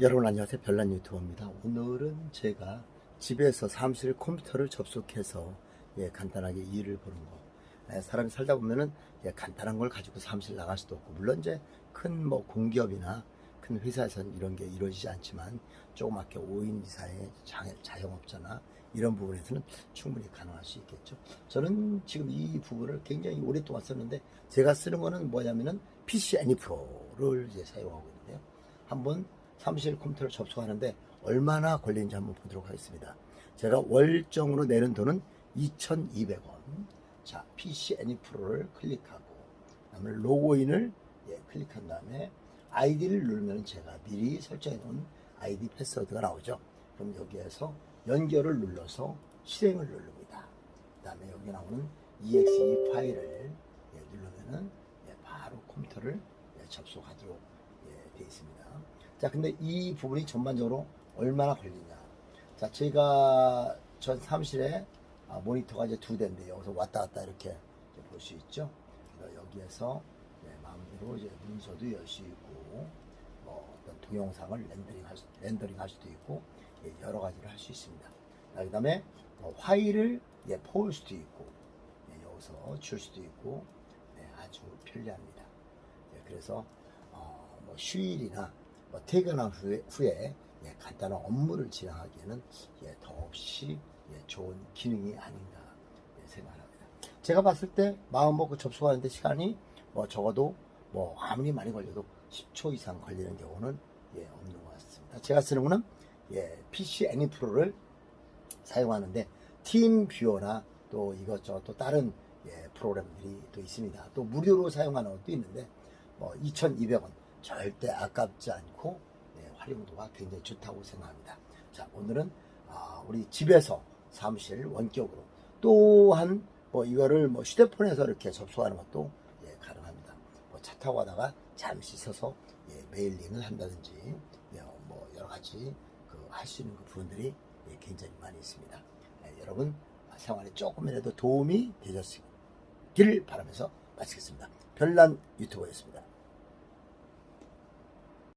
여러분 안녕하세요. 별난 유튜버입니다. 오늘은 제가 집에서 사무실 컴퓨터를 접속해서 예, 간단하게 일을 보는 거. 예, 사람이 살다 보면은 예, 간단한 걸 가지고 사무실 나갈 수도 없고 물론 이제 큰 뭐 공기업이나 큰 회사에서는 이런 게 이루어지지 않지만 조그맣게 5인 이상의 자, 자영업자나 이런 부분에서는 충분히 가능할 수 있겠죠. 저는 지금 이 부분을 굉장히 오랫동안 썼는데 제가 쓰는 거는 뭐냐면은 PC 애니프로를 이제 사용하고 있는데요. 한번 사무실 컴퓨터를 접속하는데 얼마나 걸리는지 한번 보도록 하겠습니다. 제가 월정으로 내는 돈은 2,200원. 자, PC 애니 프로를 클릭하고, 그다음에 로그인을 예, 클릭한 다음에 아이디를 누르면 제가 미리 설정해 놓은 아이디 패스워드가 나오죠. 그럼 여기에서 연결을 눌러서 실행을 누릅니다. 그 다음에 여기 나오는 exe 파일을 예, 누르면은 예, 바로 컴퓨터를 예, 접속하도록 예, 되어 있습니다. 자, 근데 이 부분이 전반적으로 얼마나 걸리냐. 자, 제가 전 사무실에 아, 모니터가 이제 두 대인데 여기서 왔다 갔다 이렇게 볼 수 있죠. 여기에서 네, 마음대로 이제 문서도 열 수 있고, 뭐 어떤 동영상을 렌더링 할, 수, 렌더링 할 수도 있고, 예, 여러 가지를 할 수 있습니다. 그 다음에 뭐 파일을 예, 포올 수도 있고, 예, 여기서 줄 수도 있고, 네, 아주 편리합니다. 예, 그래서 어, 뭐 휴일이나 뭐 퇴근한 후에, 후에 예, 간단한 업무를 진행하기에는 예, 더없이 예, 좋은 기능이 아닌가 예, 생각합니다. 제가 봤을 때 마음 먹고 접속하는데 시간이 뭐 적어도 뭐 아무리 많이 걸려도 10초 이상 걸리는 경우는 예, 없는 것 같습니다. 제가 쓰는 거는 예, PC 애니 프로를 사용하는데 팀 뷰어나 또 이것저것 또 다른 예, 프로그램들이 또 있습니다. 또 무료로 사용하는 것도 있는데 뭐 2,200원 절대 아깝지 않고 예, 활용도가 굉장히 좋다고 생각합니다. 자 오늘은 아, 우리 집에서 사무실 원격으로 또한 뭐 이거를 뭐 휴대폰에서 이렇게 접속하는 것도 예, 가능합니다. 뭐 차 타고 가다가 잠시 서서 예, 메일링을 한다든지 예, 뭐 여러 가지 그 할 수 있는 그 부분들이 예, 굉장히 많이 있습니다. 예, 여러분 생활에 조금이라도 도움이 되셨길 바라면서 마치겠습니다. 별난 유튜버였습니다.